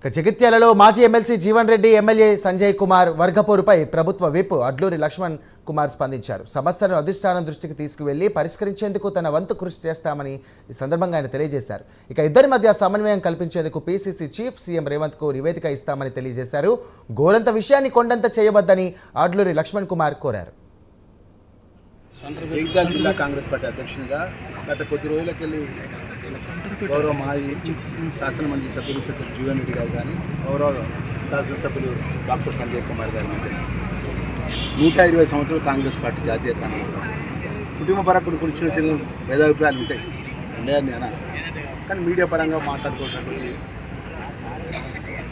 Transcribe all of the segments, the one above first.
ఇక జగిత్యాలలో మాజీ ఎమ్మెల్సీ జీవన్ రెడ్డి ఎమ్మెల్యే సంజయ్ కుమార్ వర్గపోరుపై ప్రభుత్వ విప్ అడ్లూరి లక్ష్మణ్ కుమార్ స్పందించారు. సమస్యను అధిష్టానం దృష్టికి తీసుకువెళ్ళి పరిష్కరించేందుకు తన వంతు కృషి చేస్తామని ఈ సందర్భంగా ఆయన తెలియజేశారు. ఇక ఇద్దరి మధ్య సమన్వయం కల్పించేందుకు పీసీసీ చీఫ్ సీఎం రేవంత్కు నివేదిక ఇస్తామని తెలియజేశారు. గోరంత విషయాన్ని కొండంత చేయవద్దని అడ్లూరి లక్ష్మణ్ కుమార్ కోరారు. జగిత్యాల జిల్లా కాంగ్రెస్ పార్టీ అధ్యక్షునిగా గత కొద్ది రోజులకెళ్ళి గౌరవ మాజీ శాసనమండలి సభ్యులు పెద్ద జీవన్ రెడ్డి గారు కానీ గౌరవ శాసనసభ్యులు డాక్టర్ సంజయ్ కుమార్ గారి మధ్య నూట ఇరవై సంవత్సరాలు కాంగ్రెస్ పార్టీ జాతీయ కుటుంబ పరకుడు గురించి చిన్న భేదాభిప్రాయాలు ఉంటాయి. ఉండేది నేను కానీ మీడియా పరంగా మాట్లాడుకోవడానికి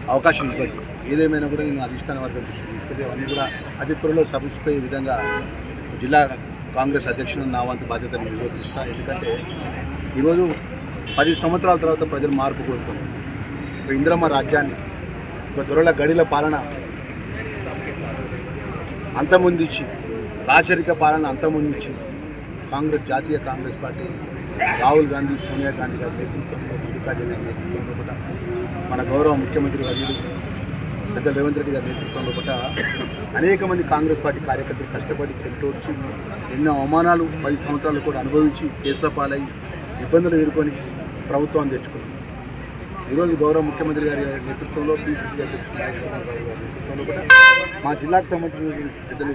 అవకాశం ఉంటుంది. ఏదేమైనా కూడా నేను అధిష్టాన వర్గం దృష్టికి తీసుకెళ్ళి అవన్నీ కూడా అతి త్వరలో సమసిపోయే విధంగా జిల్లా కాంగ్రెస్ అధ్యక్షుడు నా వంతు బాధ్యతను నిర్వర్తిస్తాను ఎందుకంటే ఈరోజు పది సంవత్సరాల తర్వాత ప్రజలు మార్పు కోరుతున్నారు ఒక ఇంద్రమ్మ రాజ్యాన్ని ఒక దొరల గడిల పాలన అంతమొందించి రాచరిక పాలన అంతమొందించి కాంగ్రెస్ జాతీయ కాంగ్రెస్ పార్టీ రాహుల్ గాంధీ సోనియా గాంధీ గారి నేతృత్వంలో మల్లికార్జున నేతృత్వంలో కూడా మన గౌరవ ముఖ్యమంత్రి వర్యులు పెద్ద రేవంత్ రెడ్డి గారి నేతృత్వంలో కూడా అనేక మంది కాంగ్రెస్ పార్టీ కార్యకర్తలు కష్టపడి చెట్టోడ్చి ఎన్నో అవమానాలు పది సంవత్సరాలు కూడా అనుభవించి కేసుల పాలై ఇబ్బందులు ఎదుర్కొని ప్రభుత్వాన్ని తెచ్చుకున్నారు ఈరోజు గౌరవ ముఖ్యమంత్రి గారి నేతృత్వంలో పీసీసీ అధ్యక్షుడు నాగేశ్వరరావు గారి నేతృత్వంలో కూడా మా జిల్లాకు సంబంధించిన పెద్దలు